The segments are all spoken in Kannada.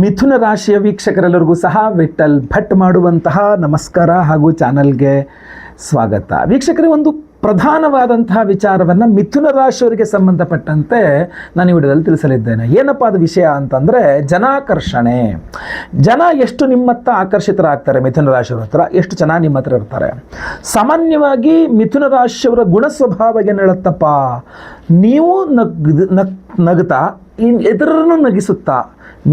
ಮಿಥುನ ರಾಶಿಯ ವೀಕ್ಷಕರೆಲ್ಲರಿಗೂ ಸಹ ವಿಠಲ್ ಭಟ್ ಮಾಡುವಂತಹ ನಮಸ್ಕಾರ ಹಾಗೂ ಚಾನಲ್ಗೆ ಸ್ವಾಗತ. ವೀಕ್ಷಕರೇ, ಒಂದು ಪ್ರಧಾನವಾದಂತಹ ವಿಚಾರವನ್ನು ಮಿಥುನ ರಾಶಿಯವರಿಗೆ ಸಂಬಂಧಪಟ್ಟಂತೆ ನಾನು ಈ ವಿಡಿಯೋದಲ್ಲಿ ತಿಳಿಸಲಿದ್ದೇನೆ. ಏನಪ್ಪ ಅದು ವಿಷಯ ಅಂತಂದರೆ, ಜನಾಕರ್ಷಣೆ. ಜನ ಎಷ್ಟು ನಿಮ್ಮತ್ತ ಆಕರ್ಷಿತರಾಗ್ತಾರೆ ಮಿಥುನ ರಾಶಿಯವರ ಹತ್ರ, ಎಷ್ಟು ಚೆನ್ನಾಗಿ ನಿಮ್ಮ ಹತ್ರ ಇರ್ತಾರೆ. ಸಾಮಾನ್ಯವಾಗಿ ಮಿಥುನ ರಾಶಿಯವರ ಗುಣ ಸ್ವಭಾವ ಏನು ಹೇಳುತ್ತಪ್ಪ, ನೀವು ನಗ್ ನಗ್, ನಗ್ತಾ ಇತರರನ್ನು ನಗಿಸುತ್ತಾ,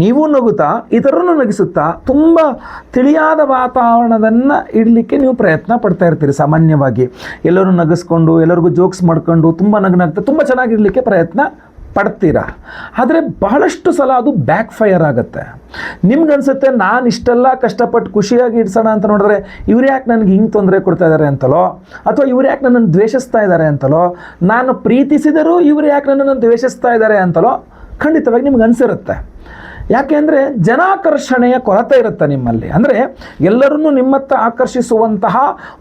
ನೀವು ನಗುತ್ತಾ, ಇತರರನ್ನು ನಗಿಸುತ್ತಾ, ತುಂಬ ತಿಳಿಯಾದ ವಾತಾವರಣವನ್ನು ಇಡಲಿಕ್ಕೆ ನೀವು ಪ್ರಯತ್ನ ಪಡ್ತಾ ಇರ್ತೀರಿ ಸಾಮಾನ್ಯವಾಗಿ. ಎಲ್ಲರೂ ನಗಿಸ್ಕೊಂಡು, ಎಲ್ಲರಿಗೂ ಜೋಕ್ಸ್ ಮಾಡ್ಕೊಂಡು, ತುಂಬ ನಗನಾಗ್ತಾ ನಗ್ತಾ ತುಂಬ ಚೆನ್ನಾಗಿರಲಿಕ್ಕೆ ಪ್ರಯತ್ನ ಪಡ್ತೀರಾ? ಆದರೆ ಬಹಳಷ್ಟು ಸಲ ಅದು ಬ್ಯಾಕ್ ಫೈರ್ ಆಗುತ್ತೆ. ನಿಮ್ಗನ್ಸುತ್ತೆ, ನಾನು ಇಷ್ಟೆಲ್ಲ ಕಷ್ಟಪಟ್ಟು ಖುಷಿಯಾಗಿ ಇಡ್ಸೋಣ ಅಂತ ನೋಡಿದ್ರೆ, ಇವ್ರು ಯಾಕೆ ನನಗೆ ಹಿಂಗೆ ತೊಂದರೆ ಕೊಡ್ತಾ ಇದ್ದಾರೆ ಅಂತಲೋ, ಅಥವಾ ಇವ್ರು ಯಾಕೆ ನನ್ನನ್ನು ದ್ವೇಷಿಸ್ತಾ ಇದ್ದಾರೆ ಅಂತಲೋ, ನಾನು ಪ್ರೀತಿಸಿದರೂ ಇವ್ರು ಯಾಕೆ ನನ್ನನ್ನು ದ್ವೇಷಿಸ್ತಾ ಇದ್ದಾರೆ ಅಂತಲೋ ಖಂಡಿತವಾಗಿ ನಿಮ್ಗೆ ಅನಿಸಿರುತ್ತೆ. ಯಾಕೆಂದರೆ ಜನಾಕರ್ಷಣೆಯ ಕೊರತೆ ಇರುತ್ತೆ ನಿಮ್ಮಲ್ಲಿ. ಅಂದರೆ ಎಲ್ಲರನ್ನೂ ನಿಮ್ಮತ್ತ ಆಕರ್ಷಿಸುವಂತಹ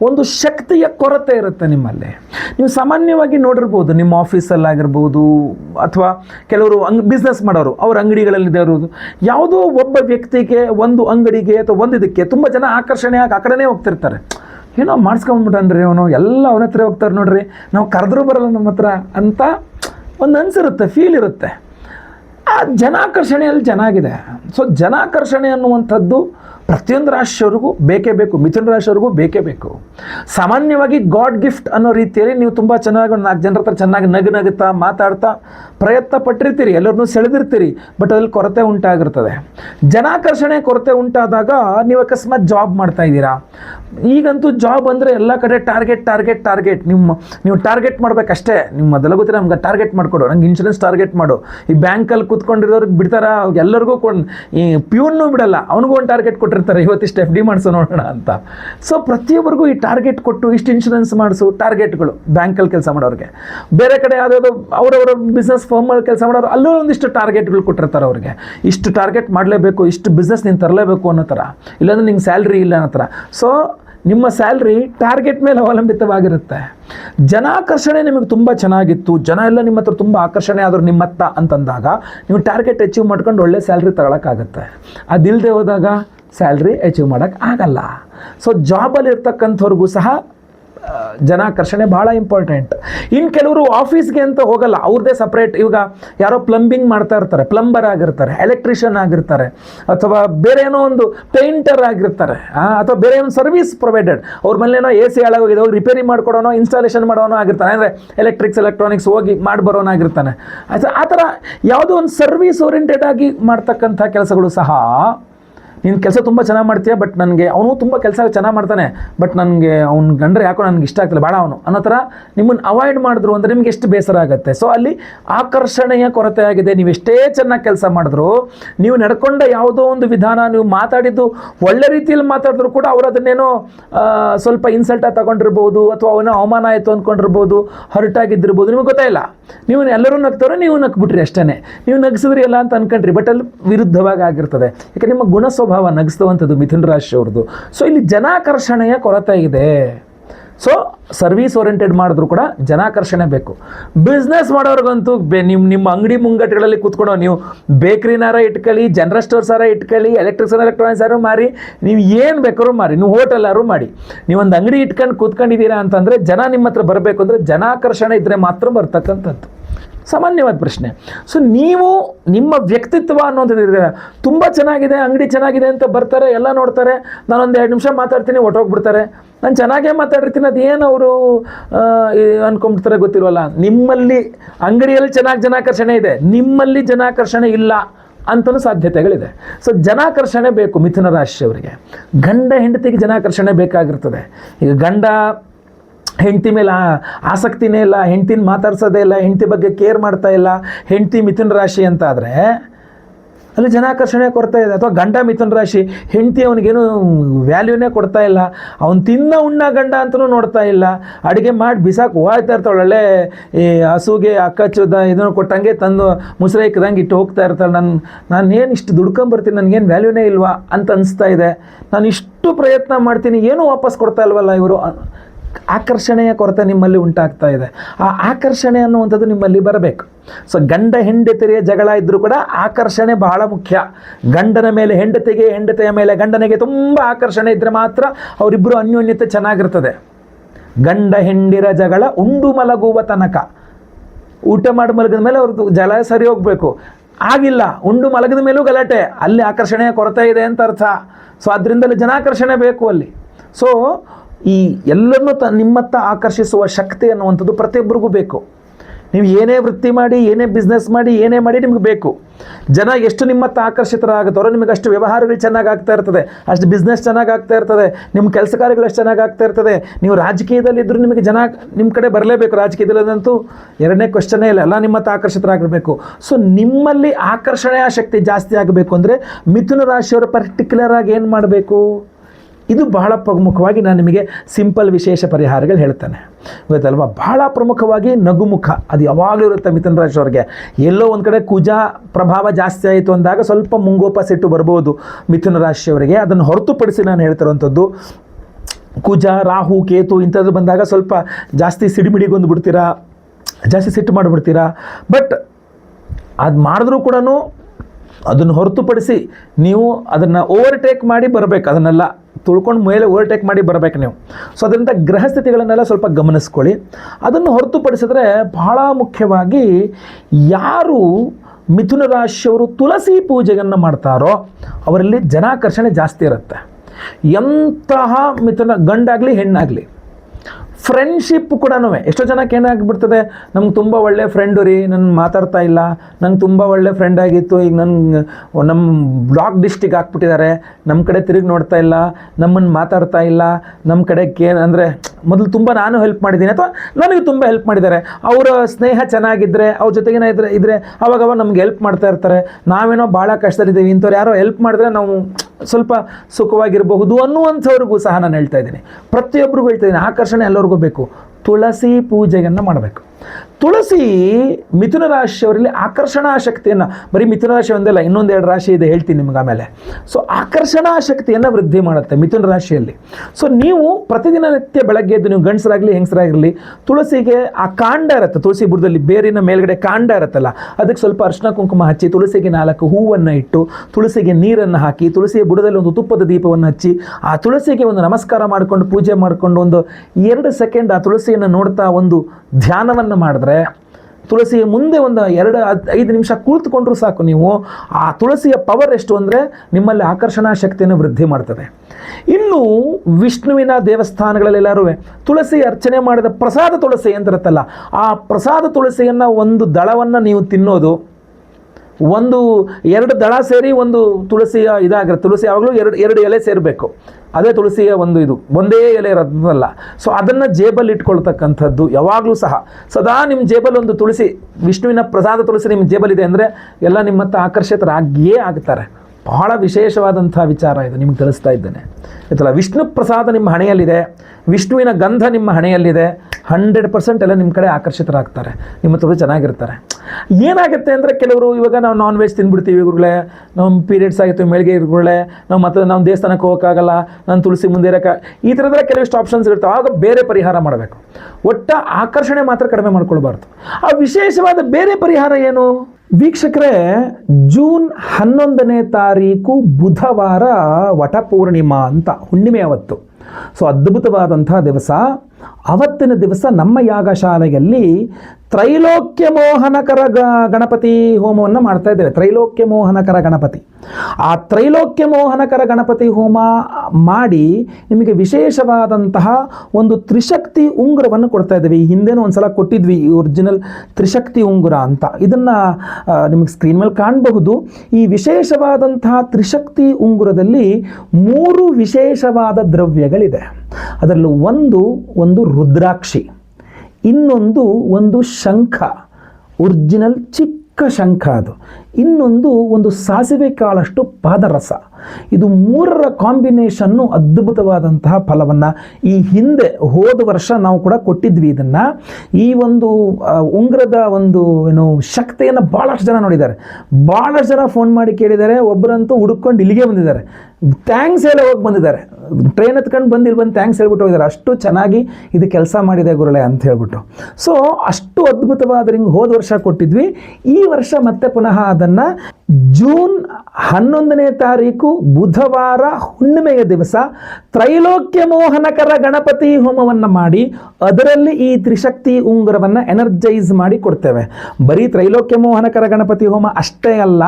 ಒಂದು ಶಕ್ತಿಯ ಕೊರತೆ ಇರುತ್ತೆ ನಿಮ್ಮಲ್ಲಿ. ನೀವು ಸಾಮಾನ್ಯವಾಗಿ ನೋಡಿರ್ಬೋದು, ನಿಮ್ಮ ಆಫೀಸಲ್ಲಾಗಿರ್ಬೋದು ಅಥವಾ ಕೆಲವರು ಅಂಗ್ ಬಿಸ್ನೆಸ್ ಮಾಡೋರು, ಅವ್ರ ಅಂಗಡಿಗಳಲ್ಲಿ ಇರೋದು ಯಾವುದೋ ಒಬ್ಬ ವ್ಯಕ್ತಿಗೆ ಒಂದು ಅಂಗಡಿಗೆ ಅಥವಾ ಒಂದು ಇದಕ್ಕೆ ತುಂಬ ಜನ ಆಕರ್ಷಣೆಯಾಗಿ ಆ ಕಡೆನೇ ಹೋಗ್ತಿರ್ತಾರೆ. ಏನೋ ಮಾಡಿಸ್ಕೊಂಬಿಟ್ಟನ್ರಿ ಅವನು, ಎಲ್ಲ ಅವನ ಹತ್ರ ಹೋಗ್ತಾರೆ ನೋಡ್ರಿ. ನಾವು ಕರೆದ್ರೂ ಬರಲ್ಲ ನಮ್ಮ ಹತ್ರ ಅಂತ ಒಂದು ಅನ್ಸಿರುತ್ತೆ ಫೀಲ್ ಇರುತ್ತೆ. ಆ ಜನಾಕರ್ಷಣೆಯಲ್ಲಿ ಚೆನ್ನಾಗಿದೆ. ಸೊ ಜನಾಕರ್ಷಣೆ ಅನ್ನುವಂಥದ್ದು ಪ್ರತಿಯೊಂದು ರಾಶಿಯವರಿಗೂ ಬೇಕೇ ಬೇಕು, ಮಿಥುನ ರಾಶಿಯವರಿಗೂ ಬೇಕೇ ಬೇಕು. ಸಾಮಾನ್ಯವಾಗಿ ಗಾಡ್ ಗಿಫ್ಟ್ ಅನ್ನೋ ರೀತಿಯಲ್ಲಿ ನೀವು ತುಂಬ ಚೆನ್ನಾಗಿ ಒಂದು ನಾಲ್ಕು ಜನರ ಹತ್ರ ಚೆನ್ನಾಗಿ ನಗು ನಗುತ್ತಾ ಮಾತಾಡ್ತಾ ಪ್ರಯತ್ನ ಪಟ್ಟಿರ್ತೀರಿ, ಎಲ್ಲರನ್ನೂ ಸೆಳೆದಿರ್ತೀರಿ ಬಟ್ ಅದ್ರಲ್ಲಿ ಕೊರತೆ ಉಂಟಾಗಿರ್ತದೆ. ಜನಾಕರ್ಷಣೆ ಕೊರತೆ ಉಂಟಾದಾಗ ನೀವು ಅಕಸ್ಮಾತ್ ಜಾಬ್ ಮಾಡ್ತಾ ಇದ್ದೀರಾ? ಈಗಂತೂ ಜಾಬ್ ಅಂದರೆ ಎಲ್ಲ ಕಡೆ ಟಾರ್ಗೆಟ್ ಟಾರ್ಗೆಟ್ ಟಾರ್ಗೆಟ್. ನಿಮ್ಮ, ನೀವು ಟಾರ್ಗೆಟ್ ಮಾಡಬೇಕಷ್ಟೇ ನಿಮ್ಮ ಮೊದಲ ಗೊತ್ತಿಲ್ಲ, ನಮ್ಗೆ ಟಾರ್ಗೆಟ್ ಮಾಡಿಕೊಡು, ನಂಗೆ ಇನ್ಶೂರೆನ್ಸ್ ಟಾರ್ಗೆಟ್ ಮಾಡು. ಈ ಬ್ಯಾಂಕಲ್ಲಿ ಕೂತ್ಕೊಂಡಿರೋರಿಗೆ ಬಿಡ್ತಾರ? ಎಲ್ಲರಿಗೂ ಕೊಂಡು, ಈ ಪ್ಯೂನ್ನು ಬಿಡಲ್ಲ, ಅವನಿಗೂ ಒಂದು ಟಾರ್ಗೆಟ್ ಕೊಟ್ಟಿರ್ತಾರೆ, ಇವತ್ತಿಷ್ಟು ಎಫ್ ಡಿ ಮಾಡಿಸೋ ನೋಡೋಣ ಅಂತ. ಸೊ ಪ್ರತಿಯೊಬ್ಬರಿಗೂ ಈ ಟಾರ್ಗೆಟ್ ಕೊಟ್ಟು ಇಷ್ಟು ಇನ್ಶೂರೆನ್ಸ್ ಮಾಡಿಸು ಟಾರ್ಗೆಟ್ಗಳು ಬ್ಯಾಂಕಲ್ಲಿ ಕೆಲಸ ಮಾಡೋರಿಗೆ. ಬೇರೆ ಕಡೆ ಯಾವುದಾದ್ರು ಅವರವರ ಬಿಸ್ನೆಸ್ ಫಾರ್ಮಲ್ಲಿ ಕೆಲಸ ಮಾಡೋರು, ಅಲ್ಲೂ ಒಂದಿಷ್ಟು ಟಾರ್ಗೆಟ್ಗಳು ಕೊಟ್ಟಿರ್ತಾರೆ ಅವ್ರಿಗೆ. ಇಷ್ಟು ಟಾರ್ಗೆಟ್ ಮಾಡಲೇಬೇಕು, ಇಷ್ಟು ಬಿಸ್ನೆಸ್ ನೀನು ತರಲೇಬೇಕು ಅನ್ನೋ ಥರ. ಇಲ್ಲಾಂದ್ರೆ ನಿಂಗೆ ಸ್ಯಾಲ್ರಿ ಇಲ್ಲ ಅನ್ನೋ ಥರ. ಸೊ ನಿಮ್ಮ ಸ್ಯಾಲ್ರಿ ಟಾರ್ಗೆಟ್ ಮೇಲೆ ಅವಲಂಬಿತವಾಗಿರುತ್ತೆ. ಜನಾಕರ್ಷಣೆ ನಿಮಗೆ ತುಂಬ ಚೆನ್ನಾಗಿತ್ತು. ಜನ ಎಲ್ಲ ನಿಮ್ಮ ಹತ್ರ ತುಂಬ ಆಕರ್ಷಣೆ ಆದರು ನಿಮ್ಮತ್ತ ಅಂತಂದಾಗ, ನೀವು ಟಾರ್ಗೆಟ್ ಅಚೀವ್ ಮಾಡ್ಕೊಂಡು ಒಳ್ಳೆ ಸ್ಯಾಲ್ರಿ ತಗೊಳಕ್ಕಾಗತ್ತೆ. ಅದಿಲ್ಲದೆ ಹೋದಾಗ ಸ್ಯಾಲ್ರಿ ಅಚೀವ್ ಮಾಡೋಕ್ಕೆ ಆಗಲ್ಲ. ಸೊ ಜಾಬಲ್ಲಿ ಇರ್ತಕ್ಕಂಥವ್ರಿಗೂ ಸಹ ಜನಾಕರ್ಷಣೆ ಭಾಳ ಇಂಪಾರ್ಟೆಂಟ್ ಇನ್ನು ಕೆಲವರು ಆಫೀಸ್ಗೆ ಅಂತ ಹೋಗಲ್ಲ ಅವ್ರದ್ದೇ ಸಪ್ರೇಟ್ ಇವಾಗ ಯಾರೋ ಪ್ಲಂಬಿಂಗ್ ಮಾಡ್ತಾ ಇರ್ತಾರೆ ಪ್ಲಂಬರ್ ಆಗಿರ್ತಾರೆ ಎಲೆಕ್ಟ್ರಿಷಿಯನ್ ಆಗಿರ್ತಾರೆ, ಅಥವಾ ಬೇರೆ ಏನೋ ಒಂದು ಪೇಂಟರ್ ಆಗಿರ್ತಾರೆ ಅಥವಾ ಬೇರೆ ಏನೋ ಸರ್ವಿಸ್ ಪ್ರೊವೈಡೆಡ್ ಅವ್ರ ಮೇಲೆ ಏನೋ ಎ ಸಿ ಹಾಳಾಗೋಗಿದೆ ಹೋಗಿ ರಿಪೇರಿ ಮಾಡ್ಕೊಡೋನೋ ಇನ್ಸ್ಟಾಲೇಷನ್ ಮಾಡೋನೋ ಆಗಿರ್ತಾನೆ, ಅಂದರೆ ಎಲೆಕ್ಟ್ರಿಕ್ಸ್ ಎಲೆಕ್ಟ್ರಾನಿಕ್ಸ್ ಹೋಗಿ ಮಾಡಿ ಆಗಿರ್ತಾನೆ. ಆ ಥರ ಯಾವುದೋ ಒಂದು ಸರ್ವಿಸ್ ಓರಿಯೆಂಟೆಡ್ ಆಗಿ ಮಾಡ್ತಕ್ಕಂಥ ಕೆಲಸಗಳು ಸಹ ನೀನು ಕೆಲಸ ತುಂಬ ಚೆನ್ನಾಗಿ ಮಾಡ್ತೀಯ? ಬಟ್ ನನಗೆ ಅವನು ತುಂಬ ಕೆಲಸ ಚೆನ್ನಾಗಿ ಮಾಡ್ತಾನೆ. ಬಟ್ ನನಗೆ ಅವ್ನ ಗಂಡ್ರೆ ಯಾಕೋ ನನಗೆ ಇಷ್ಟ ಆಗ್ತಿಲ್ಲ. ಬೇಡ ಅವನು. ಅನ್ನೋ ಥರ ನಿಮ್ಮನ್ನು ಅವಾಯ್ಡ್ ಮಾಡಿದ್ರು ಅಂದರೆ ನಿಮ್ಗೆ ಎಷ್ಟು ಬೇಸರ ಆಗುತ್ತೆ. ಸೊ ಅಲ್ಲಿ ಆಕರ್ಷಣೆಯ ಕೊರತೆ ಆಗಿದೆ. ನೀವು ಎಷ್ಟೇ ಚೆನ್ನಾಗಿ ಕೆಲಸ ಮಾಡಿದ್ರು, ನೀವು ನಡ್ಕೊಂಡ ಯಾವುದೋ ಒಂದು ವಿಧಾನ ನೀವು ಮಾತಾಡಿದ್ದು ಒಳ್ಳೆ ರೀತಿಯಲ್ಲಿ ಮಾತಾಡಿದ್ರು ಕೂಡ ಅವರು ಅದನ್ನೇನೋ ಸ್ವಲ್ಪ ಇನ್ಸಲ್ಟಾಗಿ ತಗೊಂಡಿರ್ಬೋದು ಅಥವಾ ಅವನ ಅವಮಾನ ಆಯಿತು ಅಂದ್ಕೊಂಡಿರ್ಬೋದು ಹರ್ಟಾಗಿದ್ದಿರ್ಬೋದು, ನಿಮಗೆ ಗೊತ್ತಾಯಿಲ್ಲ ನೀವು ಎಲ್ಲರೂ ನಗ್ತವ್ರೆ, ನೀವು ನಗ್ಬಿಟ್ರಿ ಅಷ್ಟೇ ನೀವು ನಗಿಸಿದ್ರಿ ಎಲ್ಲ ಅಂತ ಅನ್ಕೊಂಡ್ರಿ. ಬಟ್ ಅಲ್ಲಿ ವಿರುದ್ಧವಾಗಿ ಆಗಿರ್ತದೆ. ಯಾಕೆ ನಿಮ್ಮ ಗುಣ ಸ್ವಭಾವ ನಗಿಸುವಂಥದ್ದು ಮಿಥುನ ರಾಶಿಯವ್ರದ್ದು ಸೊ ಇಲ್ಲಿ ಜನಾಕರ್ಷಣೆಯ ಕೊರತೆ ಇದೆ. ಸೊ ಸರ್ವಿಸ್ ಓರಿಯೆಂಟೆಡ್ ಮಾಡಿದ್ರು ಕೂಡ ಜನಾಕರ್ಷಣೆ ಬೇಕು. ಬಿಸ್ನೆಸ್ ಮಾಡೋರ್ಗಂತೂ ಬೆ ನಿಮ್ಮ ನಿಮ್ಮ ಅಂಗಡಿ ಮುಂಗಟ್ಟುಗಳಲ್ಲಿ ಕೂತ್ಕೊಂಡು ನೀವು ಬೇಕ್ರಿನಾರ ಇಟ್ಕೊಳ್ಳಿ ಜನರಲ್ ಸ್ಟೋರ್ಸಾರ ಇಟ್ಕೊಳ್ಳಿ ಎಲೆಕ್ಟ್ರಿಕ್ಸ್ ಎಲೆಕ್ಟ್ರಾನಿಕ್ಸ್ ಆರು ಮಾರಿ, ನೀವು ಏನು ಬೇಕಾದ್ರೂ ಮಾರಿ, ನೀವು ಹೋಟೆಲ್ಲಾರು ಮಾಡಿ. ನೀವು ಒಂದು ಅಂಗಡಿ ಇಟ್ಕೊಂಡು ಕೂತ್ಕೊಂಡಿದ್ದೀರಾ ಅಂತಂದರೆ ಜನ ನಿಮ್ಮ ಹತ್ರ ಬರಬೇಕು ಅಂದರೆ ಜನಾಕರ್ಷಣೆ ಇದ್ದರೆ ಮಾತ್ರ ಬರ್ತಕ್ಕಂಥದ್ದು. ಸಾಮಾನ್ಯವಾದ ಪ್ರಶ್ನೆ. ಸೊ ನೀವು ನಿಮ್ಮ ವ್ಯಕ್ತಿತ್ವ ಅನ್ನೋಂಥದ್ದು ತುಂಬ ಚೆನ್ನಾಗಿದೆ, ಅಂಗಡಿ ಚೆನ್ನಾಗಿದೆ ಅಂತ ಬರ್ತಾರೆ, ಎಲ್ಲ ನೋಡ್ತಾರೆ. ನಾನೊಂದು ಎರಡು ನಿಮಿಷ ಮಾತಾಡ್ತೀನಿ ಹೊಟ್ಟೋಗ್ಬಿಡ್ತಾರೆ ನಾನು ಚೆನ್ನಾಗೇ ಮಾತಾಡಿರ್ತೀನಿ ಅದು ಏನು ಅವರು ಅನ್ಕೊಂಡ್ಬಿಡ್ತಾರೆ ಗೊತ್ತಿರೋಲ್ಲ ನಿಮ್ಮಲ್ಲಿ ಅಂಗಡಿಯಲ್ಲಿ ಚೆನ್ನಾಗಿ ಜನಾಕರ್ಷಣೆ ಇದೆ, ನಿಮ್ಮಲ್ಲಿ ಜನಾಕರ್ಷಣೆ ಇಲ್ಲ ಅಂತಲೂ ಸಾಧ್ಯತೆಗಳಿದೆ. ಸೊ ಜನಾಕರ್ಷಣೆ ಬೇಕು ಮಿಥುನ ರಾಶಿಯವರಿಗೆ. ಗಂಡ ಹೆಂಡತಿಗೆ ಜನಾಕರ್ಷಣೆ ಬೇಕಾಗಿರ್ತದೆ. ಈಗ ಗಂಡ ಹೆಂಡತಿ ಮೇಲೆ ಆಸಕ್ತಿನೇ ಇಲ್ಲ, ಹೆಂಡ್ತಿನ ಮಾತಾಡ್ಸೋದೇ ಇಲ್ಲ, ಹೆಂಡತಿ ಬಗ್ಗೆ ಕೇರ್ ಮಾಡ್ತಾ ಇಲ್ಲ, ಹೆಂಡತಿ ಮಿಥುನ ರಾಶಿ ಅಂತ ಆದರೆ ಅಲ್ಲಿ ಜನಾಕರ್ಷಣೆ ಕೊಡ್ತಾ ಇದೆ. ಅಥವಾ ಗಂಡ ಮಿಥುನ ರಾಶಿ, ಹೆಂಡತಿ ಅವನಿಗೇನು ವ್ಯಾಲ್ಯೂನೇ ಕೊಡ್ತಾ ಇಲ್ಲ. ಅವನು ತಿನ್ನ ಉಣ್ಣ ಗಂಡ ಅಂತಲೂ ನೋಡ್ತಾ ಇಲ್ಲ. ಅಡುಗೆ ಮಾಡಿ ಬಿಸಾಕು, ಹೋಗ್ತಾ ಇರ್ತಾಳೆ, ಒಳ್ಳೆ ಈ ಹಸುಗೆ ಅಕ್ಕಚ್ಚುದ ಇದನ್ನು ಕೊಟ್ಟಂಗೆ ತಂದು ಮುಸ್ರೆ ಇಕ್ಕದಂಗೆ ಇಟ್ಟು ಹೋಗ್ತಾ ಇರ್ತಾಳೆ. ನಾನು ನಾನು ಏನು ಇಷ್ಟು ದುಡ್ಕೊಂಬರ್ತೀನಿ ನನಗೇನು ವ್ಯಾಲ್ಯೂನೇ ಇಲ್ವಾ ಅಂತ ಅನಿಸ್ತಾ ಇದೆ. ನಾನು ಇಷ್ಟು ಪ್ರಯತ್ನ ಮಾಡ್ತೀನಿ, ಏನೂ ವಾಪಸ್ ಕೊಡ್ತಾ ಇಲ್ವಲ್ಲ ಇವರು. ಆಕರ್ಷಣೆಯ ಕೊರತೆ ನಿಮ್ಮಲ್ಲಿ ಉಂಟಾಗ್ತಾ ಇದೆ. ಆ ಆಕರ್ಷಣೆ ಅನ್ನುವಂಥದ್ದು ನಿಮ್ಮಲ್ಲಿ ಬರಬೇಕು. ಸೊ ಗಂಡ ಹೆಂಡತಿಯ ಜಗಳ ಇದ್ದರೂ ಕೂಡ ಆಕರ್ಷಣೆ ಬಹಳ ಮುಖ್ಯ. ಗಂಡನ ಮೇಲೆ ಹೆಂಡತಿಗೆ, ಹೆಂಡತಿಯ ಮೇಲೆ ಗಂಡನಿಗೆ ತುಂಬ ಆಕರ್ಷಣೆ ಇದ್ದರೆ ಮಾತ್ರ ಅವರಿಬ್ಬರು ಅನ್ಯೋನ್ಯತೆ ಚೆನ್ನಾಗಿರ್ತದೆ. ಗಂಡ ಹೆಂಡಿರ ಜಗಳ ಉಂಡು ಮಲಗುವ ತನಕ. ಊಟ ಮಾಡಿ ಮಲಗಿದ ಮೇಲೆ ಅವ್ರದ್ದು ಜಲ ಸರಿ ಹೋಗಬೇಕು. ಆಗಿಲ್ಲ, ಉಂಡು ಮಲಗಿದ ಮೇಲೂ ಗಲಾಟೆ. ಅಲ್ಲಿ ಆಕರ್ಷಣೆಯ ಕೊರತೆ ಇದೆ ಅಂತ ಅರ್ಥ. ಸೊ ಅದರಿಂದಲೇ ಜನಾಕರ್ಷಣೆ ಬೇಕು ಅಲ್ಲಿ. ಸೊ ಈ ಎಲ್ಲರನ್ನೂ ತ, ನಿಮ್ಮತ್ತ ಆಕರ್ಷಿಸುವ ಶಕ್ತಿ ಅನ್ನುವಂಥದ್ದು ಪ್ರತಿಯೊಬ್ಬರಿಗೂ ಬೇಕು. ನೀವು ಏನೇ ವೃತ್ತಿ ಮಾಡಿ, ಏನೇ ಬಿಸ್ನೆಸ್ ಮಾಡಿ, ಏನೇ ಮಾಡಿ ನಿಮ್ಗೆ ಬೇಕು. ಜನ ಎಷ್ಟು ನಿಮ್ಮತ್ತ ಆಕರ್ಷಿತರಾಗುತ್ತಾರೋ ನಿಮಗೆ ಅಷ್ಟು ವ್ಯವಹಾರಗಳು ಚೆನ್ನಾಗಿ ಆಗ್ತಾ ಇರ್ತದೆ. ಅಷ್ಟು ಬಿಸ್ನೆಸ್ ಚೆನ್ನಾಗಿ ಆಗ್ತಾ ಇರ್ತದೆ. ನಿಮ್ಮ ಕೆಲಸ ಕಾರ್ಯಗಳು ಅಷ್ಟು ಚೆನ್ನಾಗಿ ಆಗ್ತಾ ಇರ್ತದೆ. ನೀವು ರಾಜಕೀಯದಲ್ಲಿ ಇದ್ದರೂ ನಿಮಗೆ ಜನ ನಿಮ್ಮ ಕಡೆ ಬರಲೇಬೇಕು. ರಾಜಕೀಯದಲ್ಲಂತೂ ಎರಡನೇ ಕ್ವಶನೇ ಇಲ್ಲ. ಎಲ್ಲ ನಿಮ್ಮತ್ತ ಆಕರ್ಷಿತರಾಗಿರಬೇಕು. ಸೊ ನಿಮ್ಮಲ್ಲಿ ಆಕರ್ಷಣೆಯ ಶಕ್ತಿ ಜಾಸ್ತಿ ಆಗಬೇಕು ಅಂದರೆ ಮಿಥುನ ರಾಶಿಯವರು ಪರ್ಟಿಕ್ಯುಲರ್ ಆಗಿ ಏನು ಮಾಡಬೇಕು? ಇದು ಬಹಳ ಪ್ರಮುಖವಾಗಿ ನಾನು ನಿಮಗೆ ಸಿಂಪಲ್ ವಿಶೇಷ ಪರಿಹಾರಗಳು ಹೇಳ್ತೇನೆ. ಗೊತ್ತಲ್ವಾ? ಬಹಳ ಪ್ರಮುಖವಾಗಿ ನಗುಮುಖ. ಅದು ಯಾವಾಗಲೂ ಇರುತ್ತೆ ಮಿಥುನ್ ರಾಶಿ ಅವ್ರಿಗೆ. ಎಲ್ಲೋ ಒಂದು ಕಡೆ ಕುಜ ಪ್ರಭಾವ ಜಾಸ್ತಿ ಆಯಿತು ಅಂದಾಗ ಸ್ವಲ್ಪ ಮುಂಗೋಪ ಸಿಟ್ಟು ಬರ್ಬೋದು ಮಿಥುನ ರಾಶಿಯವರಿಗೆ ಅದನ್ನು ಹೊರತುಪಡಿಸಿ ನಾನು ಹೇಳ್ತಿರೋವಂಥದ್ದು, ಕುಜ, ರಾಹು, ಕೇತು ಇಂಥದ್ದು ಬಂದಾಗ ಸ್ವಲ್ಪ ಜಾಸ್ತಿ ಸಿಡಿಮಿಡಿಗೊಂದು ಬಿಡ್ತೀರಾ? ಜಾಸ್ತಿ ಸಿಟ್ಟು ಮಾಡಿಬಿಡ್ತೀರಾ? ಬಟ್ ಅದು ಮಾಡಿದ್ರೂ ಕೂಡ ಅದನ್ನು ಹೊರತುಪಡಿಸಿ ನೀವು ಅದನ್ನು ಓವರ್ಟೇಕ್ ಮಾಡಿ ಬರಬೇಕು. ಅದನ್ನೆಲ್ಲ ತುಳ್ಕೊಂಡು ಮೇಲೆ ಓವರ್ಟೇಕ್ ಮಾಡಿ ಬರಬೇಕು ನೀವು. ಸೊ ಅದರಿಂದ ಗ್ರಹ ಸ್ಥಿತಿಗಳನ್ನೆಲ್ಲ ಸ್ವಲ್ಪ ಗಮನಿಸ್ಕೊಳ್ಳಿ. ಅದನ್ನು ಹೊರತುಪಡಿಸಿದ್ರೆ ಬಹಳ ಮುಖ್ಯವಾಗಿ ಯಾರು ಮಿಥುನ ರಾಶಿಯವರು ತುಳಸಿ ಪೂಜೆಯನ್ನು ಮಾಡ್ತಾರೋ ಅವರಲ್ಲಿ ಜನಾಕರ್ಷಣೆ ಜಾಸ್ತಿ ಇರುತ್ತೆ. ಎಂತಹ ಮಿಥುನ ಗಂಡಾಗಲಿ ಹೆಣ್ಣಾಗಲಿ. ಫ್ರೆಂಡ್ಶಿಪ್ ಕೂಡ ಎಷ್ಟೋ ಜನಕ್ಕೆ ಏನಾಗ್ಬಿಡ್ತದೆ, ನಂಗೆ ತುಂಬ ಒಳ್ಳೆ ಫ್ರೆಂಡು ರೀ ನನ್ನ ಮಾತಾಡ್ತಾ ಇಲ್ಲ. ನಂಗೆ ತುಂಬ ಒಳ್ಳೆ ಫ್ರೆಂಡ್ ಆಗಿತ್ತು. ಈಗ ನನ್ನ ನಮ್ಮ ಬ್ಲಾಕ್ ಡಿಸ್ಟಿಕ್ ಹಾಕ್ಬಿಟ್ಟಿದ್ದಾರೆ. ನಮ್ಮ ಕಡೆ ತಿರುಗಿ ನೋಡ್ತಾ ಇಲ್ಲ. ನಮ್ಮನ್ನು ಮಾತಾಡ್ತಾ ಇಲ್ಲ. ನಮ್ಮ ಕಡೆ ಕೇ, ಅಂದರೆ ಮೊದಲು ತುಂಬ ನಾನು ಹೆಲ್ಪ್ ಮಾಡಿದ್ದೀನಿ. ಅಥವಾ ನನಗೆ ತುಂಬ ಹೆಲ್ಪ್ ಮಾಡಿದ್ದಾರೆ. ಅವರ ಸ್ನೇಹ ಚೆನ್ನಾಗಿದ್ದರೆ ಅವ್ರ ಜೊತೆಗೇನ ಇದ್ರೆ ಇದ್ದರೆ ಅವಾಗವಾಗ ನಮ್ಗೆ ಹೆಲ್ಪ್ ಮಾಡ್ತಾ ಇರ್ತಾರೆ. ನಾವೇನೋ ಭಾಳ ಕಷ್ಟದಲ್ಲಿದ್ದೀವಿ. ಇಂಥವ್ರು ಯಾರೋ ಹೆಲ್ಪ್ ಮಾಡಿದ್ರೆ ನಾವು ಸ್ವಲ್ಪ ಸುಖವಾಗಿರಬಹುದು ಅನ್ನುವಂಥವ್ರಿಗೂ ಸಹ ನಾನು ಹೇಳ್ತಾ ಇದ್ದೀನಿ. ಪ್ರತಿಯೊಬ್ಬರಿಗೂ ಹೇಳ್ತಾ ಇದ್ದೀನಿ. ಆಕರ್ಷಣೆ ಎಲ್ಲರಿಗೂ ಬೇಕು ತುಳಸಿ ಪೂಜೆಯನ್ನು ಮಾಡಬೇಕು. ತುಳಸಿ ಮಿಥುನ ರಾಶಿಯವರಲ್ಲಿ ಆಕರ್ಷಣಾ ಶಕ್ತಿಯನ್ನು, ಬರೀ ಮಿಥುನ ರಾಶಿ ಒಂದಲ್ಲ ಇನ್ನೊಂದೆರಡು ರಾಶಿ ಇದೆ ಹೇಳ್ತೀನಿ ನಿಮ್ಗೆ ಆಮೇಲೆ. ಸೊ ಆಕರ್ಷಣಾ ಶಕ್ತಿಯನ್ನು ವೃದ್ಧಿ ಮಾಡುತ್ತೆ ಮಿಥುನ ರಾಶಿಯಲ್ಲಿ. ಸೊ ನೀವು ಪ್ರತಿದಿನ ನಿತ್ಯ ಬೆಳಗ್ಗೆ ಎದ್ದು ನೀವು ಗಂಡಸರಾಗಲಿ ಹೆಂಗಸರಾಗಿರಲಿ ತುಳಸಿಗೆ ಆ ಕಾಂಡ ಇರುತ್ತೆ, ತುಳಸಿ ಬುಡದಲ್ಲಿ ಬೇರಿನ ಮೇಲ್ಗಡೆ ಕಾಂಡ ಇರುತ್ತಲ್ಲ, ಅದಕ್ಕೆ ಸ್ವಲ್ಪ ಅರ್ಶಿನ ಕುಂಕುಮ ಹಚ್ಚಿ, ತುಳಸಿಗೆ ನಾಲ್ಕು ಹೂವನ್ನು ಇಟ್ಟು, ತುಳಸಿಗೆ ನೀರನ್ನು ಹಾಕಿ, ತುಳಸಿಯ ಬುಡದಲ್ಲಿ ಒಂದು ತುಪ್ಪದ ದೀಪವನ್ನು ಹಚ್ಚಿ, ಆ ತುಳಸಿಗೆ ಒಂದು ನಮಸ್ಕಾರ ಮಾಡಿಕೊಂಡು, ಪೂಜೆ ಮಾಡಿಕೊಂಡು ಒಂದು ಎರಡು ಸೆಕೆಂಡ್ ಆ ತುಳಸಿಯನ್ನು ನೋಡ್ತಾ ಒಂದು ಧ್ಯಾನವನ್ನು ಮಾಡಿದ್ರೆ ತುಳಸಿಯ ಮುಂದೆ ಒಂದು ಎರಡು ಐದು ನಿಮಿಷ ಕುಳಿತುಕೊಂಡ್ರೂ ಸಾಕು ನೀವು, ಆ ತುಳಸಿಯ ಪವರ್ ಎಷ್ಟು ಅಂದರೆ ನಿಮ್ಮಲ್ಲಿ ಆಕರ್ಷಣಾ ಶಕ್ತಿಯನ್ನು ವೃದ್ಧಿ ಮಾಡ್ತದೆ. ಇನ್ನು ವಿಷ್ಣುವಿನ ದೇವಸ್ಥಾನಗಳಲ್ಲೆಲ್ಲರೂ ತುಳಸಿ ಅರ್ಚನೆ ಮಾಡಿದ ಪ್ರಸಾದ ತುಳಸಿ ಅಂತಿರುತ್ತಲ್ಲ, ಆ ಪ್ರಸಾದ ತುಳಸಿಯನ್ನು ಒಂದು ದಳವನ್ನು ನೀವು ತಿನ್ನೋದು, ಒಂದು ಎರಡು ದಳ ಸೇರಿ ಒಂದು ತುಳಸಿಯ ಇದಾಗಿರುತ್ತೆ, ತುಳಸಿ ಯಾವಾಗಲೂ ಎರಡು ಎರಡು ಎಲೆ ಸೇರಬೇಕು. ಅದೇ ತುಳಸಿಯ ಒಂದು ಇದು. ಒಂದೇ ಎಲೆ ಇರೋದಲ್ಲ ಸೊ ಅದನ್ನು ಜೇಬಲ್ಲಿ ಇಟ್ಕೊಳ್ತಕ್ಕಂಥದ್ದು ಯಾವಾಗಲೂ ಸಹ. ಸದಾ ನಿಮ್ಮ ಜೇಬಲ್ಲಿ ಒಂದು ತುಳಸಿ, ವಿಷ್ಣುವಿನ ಪ್ರಸಾದ ತುಳಸಿ ನಿಮ್ಮ ಜೇಬಲ್ಲಿದೆ ಅಂದರೆ ಎಲ್ಲ ನಿಮ್ಮತ್ತ ಆಕರ್ಷಿತರಾಗಿಯೇ ಆಗ್ತಾರೆ. ಬಹಳ ವಿಶೇಷವಾದಂಥ ವಿಚಾರ ಇದು ನಿಮ್ಗೆ ತಿಳಿಸ್ತಾ ಇದ್ದೇನೆ. ಆಯ್ತಲ್ಲ? ವಿಷ್ಣು ಪ್ರಸಾದ ನಿಮ್ಮ ಹಣೆಯಲ್ಲಿದೆ. ವಿಷ್ಣುವಿನ ಗಂಧ ನಿಮ್ಮ ಹಣೆಯಲ್ಲಿದೆ. ಹಂಡ್ರೆಡ್ ಪರ್ಸೆಂಟ್ ಎಲ್ಲ ನಿಮ್ಮ ಕಡೆ ಆಕರ್ಷಿತರಾಗ್ತಾರೆ, ನಿಮ್ಮ ಹತ್ರ ಚೆನ್ನಾಗಿರ್ತಾರೆ. ಏನಾಗುತ್ತೆ ಅಂದರೆ ಕೆಲವರು ಇವಾಗ ನಾವು ನಾನ್ ವೆಜ್ ತಿಂದ್ಬಿಡ್ತೀವಿ ಗುರುಗಳೇ ನಮ್ಮ ಪೀರಿಯಡ್ಸ್ ಆಗಿತ್ತು ಮೇಳಿಗೆ ಗುರುಗಳೇ, ನಾವು ಮತ್ತೆ ನಾವು ದೇವಸ್ಥಾನಕ್ಕೆ ಹೋಗೋಕ್ಕಾಗಲ್ಲ, ನಾನು ತುಳಸಿ ಮುಂದೆ ಇರೋಕ್ಕೆ ಈ ಥರದ ಕೆಲವಿಷ್ಟು ಆಪ್ಷನ್ಸ್ ಇರ್ತವೆ ಆಗ ಬೇರೆ ಪರಿಹಾರ ಮಾಡಬೇಕು. ಒಟ್ಟ ಆಕರ್ಷಣೆ ಮಾತ್ರ ಕಡಿಮೆ ಮಾಡ್ಕೊಳ್ಬಾರ್ದು. ಆ ವಿಶೇಷವಾದ ಬೇರೆ ಪರಿಹಾರ ಏನು? ವೀಕ್ಷಕರೇ, ಜೂನ್ ಹನ್ನೊಂದನೇ ತಾರೀಕು ಬುಧವಾರ ವಟಪೂರ್ಣಿಮಾ ಅಂತ ಹುಣ್ಣಿಮೆ ಅವತ್ತು ಸೊ ಅದ್ಭುತವಾದಂತಹ ದಿವಸ. ಅವತ್ತಿನ ದಿವಸ ನಮ್ಮ ಯಾಗಶಾಲೆಯಲ್ಲಿ ತ್ರೈಲೋಕ್ಯ ಮೋಹನಕರ ಗಣಪತಿ ಹೋಮವನ್ನು ಮಾಡ್ತಾ ಇದ್ದೇವೆ. ತ್ರೈಲೋಕ್ಯ ಮೋಹನಕರ ಗಣಪತಿ. ಆ ತ್ರೈಲೋಕ್ಯ ಮೋಹನಕರ ಗಣಪತಿ ಹೋಮ ಮಾಡಿ ನಿಮಗೆ ವಿಶೇಷವಾದಂತಹ ಒಂದು ತ್ರಿಶಕ್ತಿ ಉಂಗುರವನ್ನು ಕೊಡ್ತಾ ಇದ್ದೇವೆ. ಈ ಒಂದು ಸಲ ಕೊಟ್ಟಿದ್ವಿ ಈ ಒರಿಜಿನಲ್ ತ್ರಿಶಕ್ತಿ ಉಂಗುರ ಅಂತ. ಇದನ್ನು ನಿಮಗೆ ಸ್ಕ್ರೀನ್ ಮೇಲೆ ಕಾಣಬಹುದು. ಈ ವಿಶೇಷವಾದಂತಹ ತ್ರಿಶಕ್ತಿ ಉಂಗುರದಲ್ಲಿ ಮೂರು ವಿಶೇಷವಾದ ದ್ರವ್ಯಗಳಿದೆ. ಅದರಲ್ಲೂ ಒಂದು ಒಂದು ರುದ್ರಾಕ್ಷಿ. ಇನ್ನೊಂದು ಒಂದು ಶಂಖ, ಒರಿಜಿನಲ್ ಚಿಕ್ಕ ಶಂಖ ಅದು. ಇನ್ನೊಂದು ಒಂದು ಸಾಸಿವೆ ಕಾಳಷ್ಟು ಪಾದರಸ. ಇದು ಮೂರರ ಕಾಂಬಿನೇಷನ್ನು ಅದ್ಭುತವಾದಂತಹ ಫಲವನ್ನು ಈ ಹಿಂದೆ ಹೋದ ವರ್ಷ ನಾವು ಕೂಡ ಕೊಟ್ಟಿದ್ವಿ ಇದನ್ನು. ಈ ಒಂದು ಉಂಗ್ರದ ಒಂದು, ಏನು, ಶಕ್ತಿಯನ್ನು ಭಾಳಷ್ಟು ಜನ ನೋಡಿದ್ದಾರೆ. ಭಾಳಷ್ಟು ಜನ ಫೋನ್ ಮಾಡಿ ಕೇಳಿದ್ದಾರೆ ಒಬ್ಬರಂತೂ ಹುಡುಕೊಂಡು ಇಲ್ಲಿಗೆ ಬಂದಿದ್ದಾರೆ. ಥ್ಯಾಂಕ್ಸ್ ಹೇಳಿ ಹೋಗಿ ಬಂದಿದ್ದಾರೆ. ಟ್ರೈನ್ ಹತ್ಕೊಂಡು ಬಂದು ಇಲ್ಲಿ ಬಂದು ಥ್ಯಾಂಕ್ಸ್ ಹೇಳ್ಬಿಟ್ಟು ಹೋಗಿದ್ದಾರೆ ಅಷ್ಟು ಚೆನ್ನಾಗಿ ಇದು ಕೆಲಸ ಮಾಡಿದೆ ಗುರುಳೆ ಅಂತ ಹೇಳ್ಬಿಟ್ಟು. ಸೊ ಅಷ್ಟು ಅದ್ಭುತವಾದ ಹಿಂಗೆ ಹೋದ ವರ್ಷ ಕೊಟ್ಟಿದ್ವಿ. ಈ ವರ್ಷ ಮತ್ತೆ ಪುನಃ ಅದನ್ನು ಜೂನ್ ಹನ್ನೊಂದನೇ ತಾರೀಕು ಬುಧವಾರ ಹುಣ್ಣಿಮೆಯ ದಿವಸ ತ್ರೈಲೋಕ್ಯ ಮೋಹನಕರ ಗಣಪತಿ ಹೋಮವನ್ನು ಮಾಡಿ ಅದರಲ್ಲಿ ಈ ತ್ರಿಶಕ್ತಿ ಉಂಗುರವನ್ನು ಎನರ್ಜೈಸ್ ಮಾಡಿ ಕೊಡ್ತೇವೆ. ಬರೀ ತ್ರೈಲೋಕ್ಯ ಮೋಹನಕರ ಗಣಪತಿ ಹೋಮ ಅಷ್ಟೇ ಅಲ್ಲ,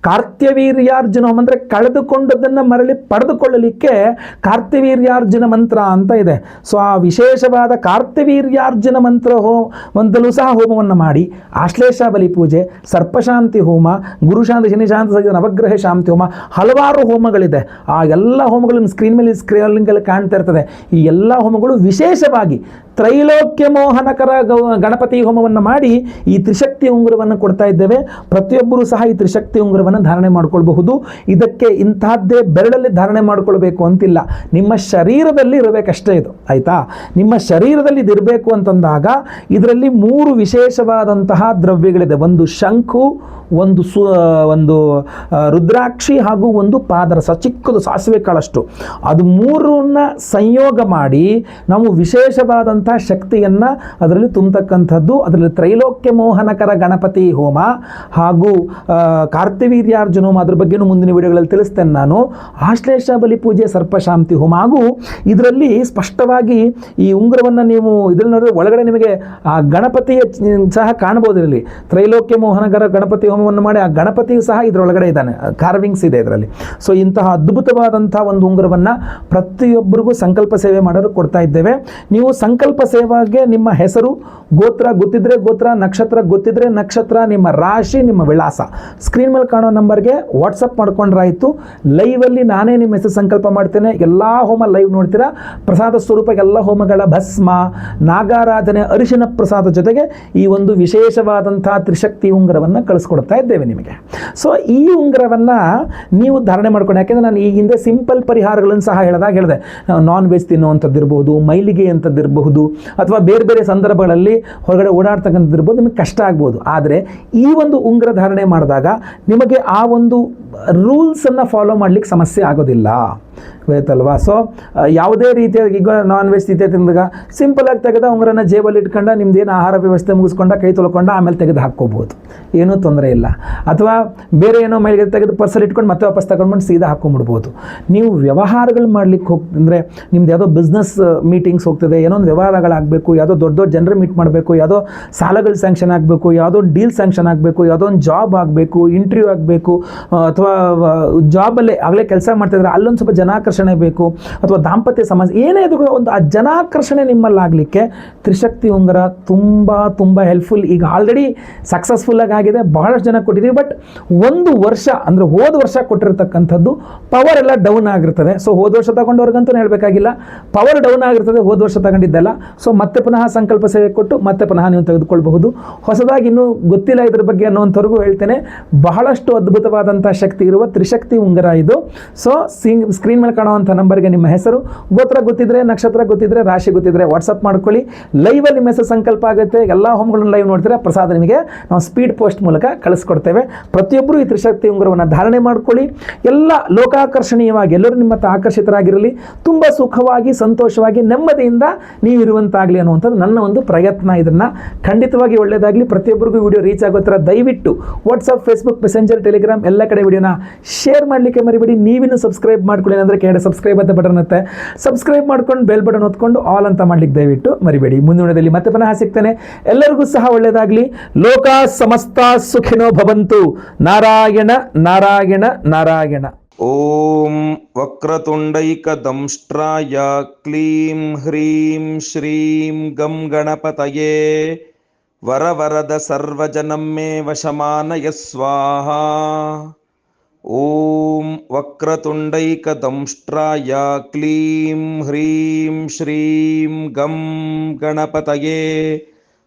ಕಾರ್ತ್ಯವೀರ್ಯಾರ್ಜುನ ಹೋಮ ಅಂದರೆ ಕಳೆದುಕೊಂಡದನ್ನು ಮರಳಿ ಪಡೆದುಕೊಳ್ಳಲಿಕ್ಕೆ ಕಾರ್ತ್ಯವೀರ್ಯಾರ್ಜುನ ಮಂತ್ರ ಅಂತ ಇದೆ. ಸೊ, ಆ ವಿಶೇಷವಾದ ಕಾರ್ತ್ಯವೀರ್ಯಾರ್ಜುನ ಮಂತ್ರ ಹೋಮ ಸಹ ಹೋಮವನ್ನು ಮಾಡಿ. ಆಶ್ಲೇಷ ಬಲಿ ಪೂಜೆ, ಸರ್ಪಶಾಂತಿ ಹೋಮ, ಗುರುಶಾಂತಿ ಶನಿಶಾಂತಿ ಸಹಿತ ನವಗ್ರಹ ಶಾಂತಿ ಹೋಮ, ಹಲವಾರು ಹೋಮಗಳಿದೆ. ಆ ಎಲ್ಲ ಹೋಮಗಳನ್ನು ಸ್ಕ್ರೀನ್ ಮೇಲೆ ಸ್ಕ್ರೀನ್ಗಳಲ್ಲಿ ಕಾಣ್ತಾ ಇರ್ತದೆ. ಈ ಎಲ್ಲ ಹೋಮಗಳು ವಿಶೇಷವಾಗಿ ತ್ರೈಲೋಕ್ಯ ಮೋಹನಕರ ಗಣಪತಿ ಹೋಮವನ್ನು ಮಾಡಿ ಈ ತ್ರಿಶಕ್ತಿ ಉಂಗುರವನ್ನು ಕೊಡ್ತಾ ಇದ್ದೇವೆ. ಪ್ರತಿಯೊಬ್ಬರೂ ಸಹ ಈ ತ್ರಿಶಕ್ತಿ ಉಂಗುರವನ್ನು ಧಾರಣೆ ಮಾಡಿಕೊಳ್ಬಹುದು. ಇದಕ್ಕೆ ಇಂತಹದ್ದೇ ಬೆರಳಲ್ಲಿ ಧಾರಣೆ ಮಾಡಿಕೊಳ್ಬೇಕು ಅಂತಿಲ್ಲ. ನಿಮ್ಮ ಶರೀರದಲ್ಲಿ ಇರಬೇಕಷ್ಟೇ ಇದು. ಆಯ್ತಾ? ನಿಮ್ಮ ಶರೀರದಲ್ಲಿ ಇದಿರಬೇಕು ಅಂತಂದಾಗ ಇದರಲ್ಲಿ ಮೂರು ವಿಶೇಷವಾದಂತಹ ದ್ರವ್ಯಗಳಿದೆ. ಒಂದು ಶಂಖು, ಒಂದು ಸು ಒಂದು ರುದ್ರಾಕ್ಷಿ ಹಾಗೂ ಒಂದು ಪಾದರಸ, ಚಿಕ್ಕದು ಸಾಸಿವೆ ಕಾಳಷ್ಟು. ಅದು ಮೂರನ್ನ ಸಂಯೋಗ ಮಾಡಿ ನಾವು ವಿಶೇಷವಾದಂಥ ಶಕ್ತಿಯನ್ನು ಅದರಲ್ಲಿ ತುಂಬತಕ್ಕಂಥದ್ದು, ಅದರಲ್ಲಿ ತ್ರೈಲೋಕ್ಯ ಮೋಹನಕರ ಗಣಪತಿ ಹೋಮ ಹಾಗೂ ಕಾರ್ತಿವೀರ್ಯಾರ್ಜುನ ಹೋಮ ಅದ್ರ ಬಗ್ಗೆಯೂ ಮುಂದಿನ ವಿಡಿಯೋಗಳಲ್ಲಿ ತಿಳಿಸ್ತೇನೆ ನಾನು. ಆಶ್ಲೇಷ ಬಲಿ ಪೂಜೆ ಸರ್ಪಶಾಂತಿ ಹೋಮ ಹಾಗೂ ಇದರಲ್ಲಿ ಸ್ಪಷ್ಟವಾಗಿ ಈ ಉಂಗುರವನ್ನು ನೀವು ಇದರಲ್ಲಿ ನೋಡಿದ್ರೆ ಒಳಗಡೆ ನಿಮಗೆ ಆ ಗಣಪತಿಯ ಸಹ ಕಾಣಬಹುದು ಇದರಲ್ಲಿ. ತ್ರೈಲೋಕ್ಯ ಮೋಹನಗರ ಗಣಪತಿ ಹೋಮವನ್ನು ಮಾಡಿ ಆ ಸಹ ಇದರೊಳಗಡೆ ಇದ್ದಾನೆ. ಕಾರ್ವಿಂಗ್ಸ್ ಇದೆ ಇದರಲ್ಲಿ. ಸೊ ಇಂತಹ ಅದ್ಭುತವಾದಂಥ ಒಂದು ಉಂಗುರವನ್ನು ಪ್ರತಿಯೊಬ್ಬರಿಗೂ ಸಂಕಲ್ಪ ಸೇವೆ ಮಾಡಲು ಕೊಡ್ತಾ ಇದ್ದೇವೆ. ನೀವು ಸಂಕಲ್ಪ ಸೇವೆಗೆ ನಿಮ್ಮ ಹೆಸರು, ಗೋತ್ರ ಗೊತ್ತಿದ್ರೆ ಗೋತ್ರ, ನಕ್ಷತ್ರ ಗೊತ್ತಿದ್ರೆ ನಕ್ಷತ್ರ, ನಿಮ್ಮ ರಾಶಿ, ನಿಮ್ಮ ವಿಳಾಸ. ಸ್ಕ್ರೀನ್ ಮೇಲೆ ಕಾಣೋ ನಂಬರ್ಗೆ ವಾಟ್ಸಪ್ ಮಾಡ್ಕೊಂಡ್ರಾಯ್ತು. ಲೈವಲ್ಲಿ ನಾನೇ ನಿಮ್ಮ ಹೆಸರು ಸಂಕಲ್ಪ ಮಾಡ್ತೇನೆ. ಎಲ್ಲ ಹೋಮ ಲೈವ್ ನೋಡ್ತೀರಾ? ಪ್ರಸಾದ ಸ್ವರೂಪ ಎಲ್ಲ ಹೋಮಗಳ ಭಸ್ಮ, ನಾಗಾರಾಧನೆ, ಅರಿಶಿನ ಪ್ರಸಾದ ಜೊತೆಗೆ ಈ ಒಂದು ವಿಶೇಷವಾದಂಥ ತ್ರಿಶಕ್ತಿ ಉಂಗುರವನ್ನು ಕಳಿಸ್ಕೊಡ್ತಾ ಇದ್ದೇವೆ ನಿಮಗೆ. ಸೊ ಈ ಉಂಗುರವನ್ನು ನೀವು ಧಾರಣೆ ಮಾಡ್ಕೊಂಡು, ಯಾಕೆಂದರೆ ನಾನು ಈ ಹಿಂದೆ ಸಿಂಪಲ್ ಪರಿಹಾರಗಳನ್ನು ಸಹ ಹೇಳಿದಾಗ ಹೇಳಿದೆ. ನಾನ್ ವೆಜ್ ತಿನ್ನುವಂಥದ್ದು ಇರಬಹುದು ಮೈಲಿಗೆ ಅಂಥದ್ದು ಇರಬಹುದು ಅಥವಾ ಬೇರೆ ಬೇರೆ ಸಂದರ್ಭಗಳಲ್ಲಿ ಹೊರಗಡೆ ಓಡಾಡ್ತಕ್ಕಂಥದ್ದು ಇರ್ಬೋದು, ನಿಮಗೆ ಕಷ್ಟ ಆಗ್ಬೋದು. ಆದರೆ, ಈ ಒಂದು ಉಂಗುರ ಧಾರಣೆ ಮಾಡಿದಾಗ ನಿಮಗೆ ಆ ಒಂದು ರೂಲ್ಸನ್ನು ಫಾಲೋ ಮಾಡಲಿಕ್ಕೆ ಸಮಸ್ಯೆ ಆಗೋದಿಲ್ಲ. ಗೊತ್ತಲ್ವಾ ಸೊ ಯಾವುದೇ ರೀತಿಯಾಗಿ ಈಗ ನಾನ್ ವೆಜ್ ತಿಂತೆ ತಿಂದಾಗ ಸಿಂಪಲಾಗಿ ತೆಗೆದ ಉಂಗುರನ ಜೇಬಲ್ಲಿ ಇಟ್ಕೊಂಡ ನಿಮ್ದೇನು ಆಹಾರ ವ್ಯವಸ್ಥೆ ಮುಗಿಸ್ಕೊಂಡ ಕೈ ತೊಳ್ಕೊಂಡು ಆಮೇಲೆ ತೆಗೆದು ಹಾಕ್ಕೋಬೋದು. ಏನೂ ತೊಂದರೆ ಇಲ್ಲ. ಅಥವಾ ಬೇರೆ ಏನೋ ಮೈಲಿಗೆ ತೆಗೆದು ಪರ್ಸಲ್ಲಿ ಇಟ್ಕೊಂಡು ಮತ್ತೆ ವಾಪಸ್ ತಗೊಂಡ್ಬಂದು ಸೀದಾ ಹಾಕ್ಕೊಂಬಿಡ್ಬೋದು. ನೀವು ವ್ಯವಹಾರಗಳು ಮಾಡ್ಲಿಕ್ಕೆ ಹೋಗ್, ಅಂದರೆ ನಿಮ್ದು ಯಾವುದೋ ಬಿಸ್ನೆಸ್ ಮೀಟಿಂಗ್ಸ್ ಹೋಗ್ತದೆ, ಏನೋ ಒಂದು ವ್ಯವಹಾರಗಳಾಗಬೇಕು, ಯಾವುದೋ ದೊಡ್ಡ ದೊಡ್ಡ ಜನರು ಮೀಟ್ ಮಾಡಬೇಕು, ಯಾವುದೋ ಸಾಲಗಳು ಸ್ಯಾಂಕ್ಷನ್ ಆಗಬೇಕು, ಯಾವುದೋ ಡೀಲ್ ಸ್ಯಾಂಕ್ಷನ್ ಆಗಬೇಕು, ಯಾವುದೋ ಒಂದು ಜಾಬ್ ಆಗಬೇಕು ಇಂಟರ್ವ್ಯೂ ಆಗಬೇಕು ಅಥವಾ ಜಾಬಲ್ಲೇ ಆಗಲೇ ಕೆಲಸ ಮಾಡ್ತಿದ್ರೆ ಅಲ್ಲೊಂದು ಸ್ವಲ್ಪ ಜನಾಕರ್ಷಣೆ ಬೇಕು ಅಥವಾ ದಾಂಪತ್ಯ ಸಮಸ್ಯೆ ಏನೇ ಇದು ಒಂದು ಆ ಜನಾಕರ್ಷಣೆ ನಿಮ್ಮಲ್ಲಿ ಆಗಲಿಕ್ಕೆ ತ್ರಿಶಕ್ತಿ ಉಂಗರ ತುಂಬ ತುಂಬ ಹೆಲ್ಪ್ಫುಲ್ ಈಗ ಆಲ್ರೆಡಿ ಸಕ್ಸಸ್ಫುಲ್ಲಾಗಿ ಆಗಿದೆ ಬಹಳಷ್ಟು ಜನ ಕೊಟ್ಟಿದ್ದೀವಿ ಬಟ್ ಒಂದು ವರ್ಷ, ಅಂದರೆ ಹೋದ ವರ್ಷ ಕೊಟ್ಟಿರ್ತಕ್ಕಂಥದ್ದು ಪವರ್ ಎಲ್ಲ ಡೌನ್ ಆಗಿರ್ತದೆ. ಸೊ ಹೋದ ವರ್ಷ ತಗೊಂಡವ್ರಿಗಂತೂ ಹೇಳಬೇಕಾಗಿಲ್ಲ ಪವರ್ ಡೌನ್ ಆಗಿರ್ತದೆ, ಹೋದ ವರ್ಷ ತಗೊಂಡಿದ್ದಲ್ಲ. ಸೊ ಮತ್ತೆ ಪುನಃ ಸಂಕಲ್ಪ ಸೇವೆ ಕೊಟ್ಟು ಮತ್ತೆ ಪುನಃ ನೀವು ತೆಗೆದುಕೊಳ್ಬಹುದು. ಹೊಸದಾಗಿ ಇನ್ನೂ ಗೊತ್ತಿಲ್ಲ ಇದ್ರ ಬಗ್ಗೆ ಅನ್ನೋಂಥವ್ರಿಗೂ ಹೇಳ್ತೇನೆ, ಬಹಳಷ್ಟು ಅದ್ಭುತವಾದಂಥ ಶಕ್ತಿ ಇರುವ ತ್ರಿಶಕ್ತಿ ಉಂಗರ ಇದು. ಸೊ ಸಿಂಗ್ ಮೇಲೆ ಕಾಣುವಂಥ ನಂಬರ್ಗೆ ನಿಮ್ಮ ಹೆಸರು, ಗೋತ್ರ ಗೊತ್ತಿದ್ರೆ, ನಕ್ಷತ್ರ ಗೊತ್ತಿದ್ರೆ, ರಾಶಿ ಗೊತ್ತಿದ್ರೆ ವಾಟ್ಸಪ್ ಮಾಡ್ಕೊಳ್ಳಿ. ಲೈವಲ್ಲಿ ನಿಮ್ಮ ಸಂಕಲ್ಪ ಆಗುತ್ತೆ. ಎಲ್ಲ ಹೋಮ್ಗಳನ್ನ ಲೈವ್ ನೋಡ್ತೀರ ಪ್ರಸಾದ ನಿಮಗೆ ನಾವು ಸ್ಪೀಡ್ ಪೋಸ್ಟ್ ಮೂಲಕ ಕಳಿಸ್ಕೊಡ್ತೇವೆ. ಪ್ರತಿಯೊಬ್ಬರು ಈ ತ್ರಿಶಕ್ತಿ ಉಂಗುರವನ್ನು ಧಾರಣೆ ಮಾಡ್ಕೊಳ್ಳಿ. ಎಲ್ಲ ಲೋಕಾಕರ್ಷಣೀಯವಾಗಿ ಎಲ್ಲರೂ ನಿಮ್ಮ ಆಕರ್ಷಿತರಾಗಿರಲಿ. ತುಂಬ ಸುಖವಾಗಿ, ಸಂತೋಷವಾಗಿ, ನೆಮ್ಮದಿಯಿಂದ ನೀವು ಇರುವಂತಾಗಲಿ ಅನ್ನುವಂಥದ್ದು ನನ್ನ ಒಂದು ಪ್ರಯತ್ನ ಇದನ್ನು. ಖಂಡಿತವಾಗಿ ಒಳ್ಳೆಯದಾಗಲಿ ಪ್ರತಿಯೊಬ್ಬರಿಗೂ ವಿಡಿಯೋ ರೀಚ್ ಆಗೋ ಥರ ದಯವಿಟ್ಟು ವಾಟ್ಸಪ್ ಫೇಸ್ಬುಕ್ ಮೆಸೆಂಜರ್ ಟೆಲಿಗ್ರಾಮ್ ಎಲ್ಲ ಕಡೆ ವಿಡಿಯೋನ ಶೇರ್ ಮಾಡಲಿಕ್ಕೆ ಮರಿಬೇಡಿ. ನೀವಿನ್ನು ಸಬ್ಸ್ಕ್ರೈಬ್ ಮಾಡ್ಕೊಳ್ಳಿ. ಏನಂದರೆ ಕೆಳಗಡೆ ಸಬ್ಸ್ಕ್ರೈಬ್ ಅಂತ ಬಟನ್ ಇರುತ್ತೆ. ಸಬ್ಸ್ಕ್ರೈಬ್ ಮಾಡ್ಕೊಂಡು ಬೆಲ್ ಬಟನ್ ಹೊತ್ಕೊಂಡು ಆಲ್ ಅಂತ ಮಾಡ್ಲಿಕ್ಕೆ ದಯವಿಟ್ಟು ಮರಿಬೇಡಿ. ಮುಂದಿನದಲ್ಲಿ ಮತ್ತೆ ಪುನಃ ಸಿಗ್ತೇನೆ. ಎಲ್ಲರಿಗೂ ಸಹ ಒಳ್ಳೆಯದಾಗಲಿ ಲೋಕ ಸಮಸ್ತ ಸುಖಿನೋ ಭವಂತು. ನಾರಾಯಣ ನಾರಾಯಣ ನಾರಾಯಣ. ಓಂ ವಕ್ರತುಂಡೈಕದಂಷ್ಟ್ರಾಯ ಕ್ಲೀಂ ಹ್ರೀಂ ಶ್ರೀಂ ಗಂ ಗಣಪತಯೇ. ವರವರದ ಸರ್ವಜನಂ ಮೇ ವಶಮಾನಯ ಸ್ವಾಹ. ಓಂ वक्रतुण्डैकदंष्ट्राय क्लीं ह्रीं श्रीं गं गणपतये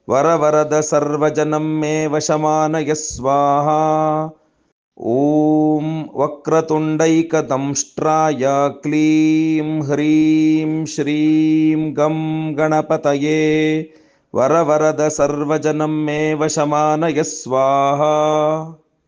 वरवरद सर्वजनं मे वशमानय स्वाहा। ॐ वक्रतुण्डैकदंष्ट्राय क्लीं ह्रीं श्रीं गं गणपतये वरवरद सर्वजनं मे वशमानय स्वाहा